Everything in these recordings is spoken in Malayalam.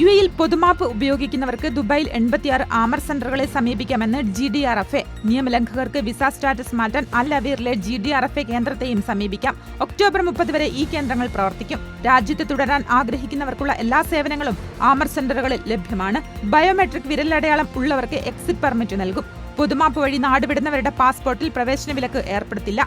യു എയിൽ പൊതുമാപ്പ് ഉപയോഗിക്കുന്നവർക്ക് ദുബായിൽ എൺപത്തിയാറ് ആമർ സെന്ററുകളെ സമീപിക്കാമെന്ന് G D R F A. നിയമലംഘകർക്ക് visa status മാറ്റാൻ അൽ അവീറിലെ G D R F A കേന്ദ്രത്തെയും സമീപിക്കാം. ഒക്ടോബർ മുപ്പത് വരെ ഈ കേന്ദ്രങ്ങൾ പ്രവർത്തിക്കും. രാജ്യത്ത് തുടരാൻ ആഗ്രഹിക്കുന്നവർക്കുള്ള എല്ലാ സേവനങ്ങളും ആമർ സെന്ററുകളിൽ ലഭ്യമാണ്. ബയോമെട്രിക് വിരലടയാളം ഉള്ളവർക്ക് എക്സിറ്റ് പെർമിറ്റ് നൽകും. പൊതുമാപ്പ് വഴി നാടുവിടുന്നവരുടെ പാസ്പോർട്ടിൽ പ്രവേശന വിലക്ക് ഏർപ്പെടുത്തില്ല.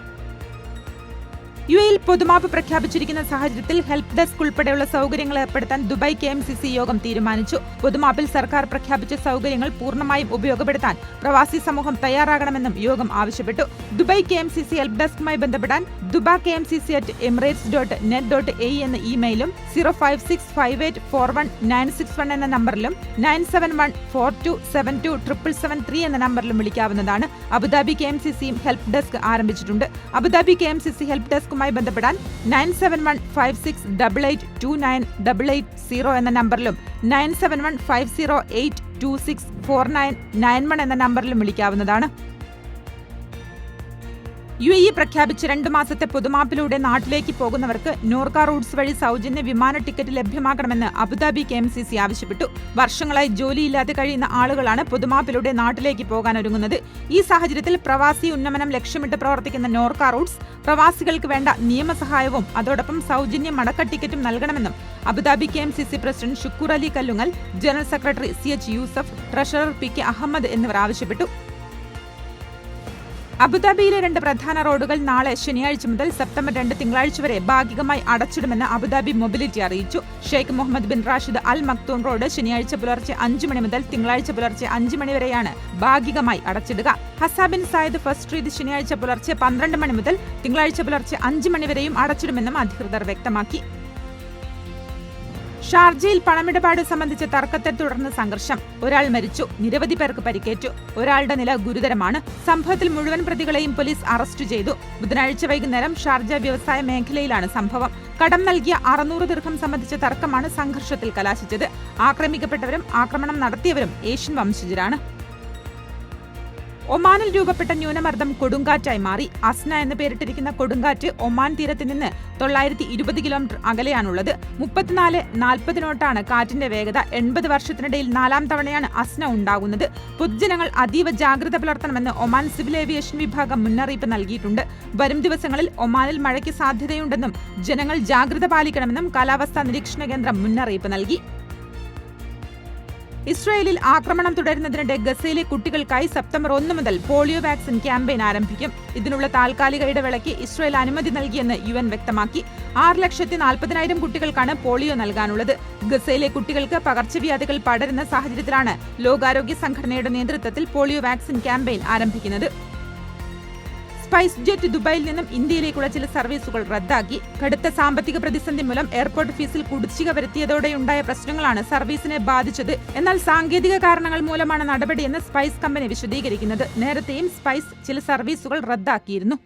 യു എയിൽ പൊതുമാപ്പ് പ്രഖ്യാപിച്ചിരിക്കുന്ന സാഹചര്യത്തിൽ ഹെൽപ്പ് ഡെസ്ക് ഉൾപ്പെടെയുള്ള സൗകര്യങ്ങൾ ഏർപ്പെടുത്താൻ Dubai K M C C യോഗം തീരുമാനിച്ചു. പൊതുമാപ്പിൽ സർക്കാർ പ്രഖ്യാപിച്ച സൗകര്യങ്ങൾ പൂർണമായും ഉപയോഗപ്പെടുത്താൻ പ്രവാസി സമൂഹം തയ്യാറാകണമെന്നും യോഗം ആവശ്യപ്പെട്ടു. Dubai K M C C help ഡെസ്കുമായി ബന്ധപ്പെടാൻ Dubai K M C C at Emirates dot net dot A എന്ന ഇമെയിലും zero five six five eight four one nine six one എന്ന നമ്പറിലും nine seven one four two seven two triple seven three എന്ന നമ്പറിലും വിളിക്കാവുന്നതാണ്. Abu Dhabi K M C C help desk ആരംഭിച്ചിട്ടുണ്ട്. Abu Dhabi K M C C help ഡെസ്കുമായി ബന്ധപ്പെടാൻ nine seven one five six double eight two nine double eight zero എന്ന നമ്പറിലും nine seven one five zero eight two six four nine nine one എന്ന നമ്പറിലും വിളിക്കാവുന്നതാണ്. യു എ പ്രഖ്യാപിച്ച രണ്ടു മാസത്തെ പൊതുമാപ്പിലൂടെ നാട്ടിലേക്ക് പോകുന്നവർക്ക് നോർക്ക റൂട്ട്സ് വഴി സൗജന്യ വിമാന ടിക്കറ്റ് ലഭ്യമാക്കണമെന്ന് Abu Dhabi K M C C ആവശ്യപ്പെട്ടു. വർഷങ്ങളായി ജോലിയില്ലാതെ കഴിയുന്ന ആളുകളാണ് പൊതുമാപ്പിലൂടെ നാട്ടിലേക്ക് പോകാൻ ഒരുങ്ങുന്നത്. ഈ സാഹചര്യത്തിൽ പ്രവാസി ഉന്നമനം ലക്ഷ്യമിട്ട് പ്രവർത്തിക്കുന്ന നോർക്ക റൂട്ട്സ് പ്രവാസികൾക്ക് വേണ്ട നിയമസഹായവും അതോടൊപ്പം സൗജന്യ മടക്ക ടിക്കറ്റും നൽകണമെന്നും Abu Dhabi K M C C president Shukoor Ali Kallungal general secretary C H Yusuf treasurer P K Ahmed എന്നിവർ ആവശ്യപ്പെട്ടു. അബുദാബിയിലെ രണ്ട് പ്രധാന റോഡുകൾ നാളെ ശനിയാഴ്ച മുതൽ സെപ്റ്റംബർ രണ്ട് തിങ്കളാഴ്ച വരെ ഭാഗികമായി അടച്ചിടുമെന്ന് അബുദാബി മൊബിലിറ്റി അറിയിച്ചു. Sheikh Mohammed bin Rashid Al Maktoum road ശനിയാഴ്ച പുലർച്ചെ അഞ്ച് മണി മുതൽ തിങ്കളാഴ്ച പുലർച്ചെ അഞ്ച് മണി വരെയാണ് ഭാഗികമായി അടച്ചിടുക. Hazza bin Zayed first street ശനിയാഴ്ച പുലർച്ചെ പന്ത്രണ്ട് മണി മുതൽ തിങ്കളാഴ്ച പുലർച്ചെ അഞ്ച് മണി വരെയും അടച്ചിടുമെന്നും അധികൃതർ വ്യക്തമാക്കി. ഷാർജയിൽ പണമിടപാട് സംബന്ധിച്ച തർക്കത്തെ തുടർന്ന് സംഘർഷം. ഒരാൾ മരിച്ചു. നിരവധി പേർക്ക് പരിക്കേറ്റു. ഒരാളുടെ നില ഗുരുതരമാണ്. സംഭവത്തിൽ മുഴുവൻ പ്രതികളെയും പോലീസ് അറസ്റ്റ് ചെയ്തു. ബുധനാഴ്ച വൈകുന്നേരം ഷാർജ വ്യവസായ മേഖലയിലാണ് സംഭവം. കടം നൽകിയ അറുന്നൂറ് ദീർഘം സംബന്ധിച്ച തർക്കമാണ് സംഘർഷത്തിൽ കലാശിച്ചത്. ആക്രമിക്കപ്പെട്ടവരും ആക്രമണം നടത്തിയവരും ഏഷ്യൻ വംശജരാണ്. ഒമാനിൽ രൂപപ്പെട്ട ന്യൂനമർദ്ദം കൊടുങ്കാറ്റായി മാറി. അസ്ന എന്ന് പേരിട്ടിരിക്കുന്ന കൊടുങ്കാറ്റ് ഒമാൻ തീരത്ത് നിന്ന് തൊള്ളായിരത്തി ഇരുപത് കിലോമീറ്റർ അകലെയാണുള്ളത്. മുപ്പത്തിനാല് നാൽപ്പതിനോട്ടാണ് കാറ്റിന്റെ വേഗത. എൺപത് വർഷത്തിനിടയിൽ നാലാം തവണയാണ് അസ്ന ഉണ്ടാകുന്നത്. പൊതുജനങ്ങൾ അതീവ ജാഗ്രത പുലർത്തണമെന്ന് ഒമാൻ സിവിൽ ഏവിയേഷൻ വിഭാഗം മുന്നറിയിപ്പ് നൽകിയിട്ടുണ്ട്. വരും ദിവസങ്ങളിൽ ഒമാനിൽ മഴയ്ക്ക് സാധ്യതയുണ്ടെന്നും ജനങ്ങൾ ജാഗ്രത പാലിക്കണമെന്നും കാലാവസ്ഥാ നിരീക്ഷണ കേന്ദ്രം മുന്നറിയിപ്പ് നൽകി. ഇസ്രായേലിൽ ആക്രമണം തുടരുന്നതിനിടെ ഗസയിലെ കുട്ടികൾക്കായി സെപ്റ്റംബർ ഒന്ന് മുതൽ പോളിയോ വാക്സിൻ ക്യാമ്പയിൻ ആരംഭിക്കും. ഇതിനുള്ള താൽക്കാലിക ഇടവേളയ്ക്ക് ഇസ്രായേൽ അനുമതി നൽകിയെന്ന് യു എൻ വ്യക്തമാക്കി. ആറ് ലക്ഷത്തി നാൽപ്പതിനായിരം കുട്ടികൾക്കാണ് പോളിയോ നൽകാനുള്ളത്. ഗസയിലെ കുട്ടികൾക്ക് പകർച്ചവ്യാധികൾ പടരുന്ന സാഹചര്യത്തിലാണ് ലോകാരോഗ്യ സംഘടനയുടെ നേതൃത്വത്തിൽ പോളിയോ വാക്സിൻ ക്യാമ്പയിൻ ആരംഭിക്കുന്നത്. സ്പൈസ് ജെറ്റ് ദുബായിൽ നിന്നും ഇന്ത്യയിലേക്കുള്ള ചില സർവീസുകൾ റദ്ദാക്കി. കടുത്ത സാമ്പത്തിക പ്രതിസന്ധി മൂലം എയർപോർട്ട് ഫീസിൽ കുടിശ്ശിക വരുത്തിയതോടെയുണ്ടായ പ്രശ്നങ്ങളാണ് സർവീസിനെ ബാധിച്ചത്. എന്നാൽ സാങ്കേതിക കാരണങ്ങൾ മൂലമാണ് നടപടിയെന്ന് സ്പൈസ് കമ്പനി വിശദീകരിക്കുന്നത്. നേരത്തെയും സ്പൈസ് ചില സർവീസുകൾ റദ്ദാക്കിയിരുന്നു.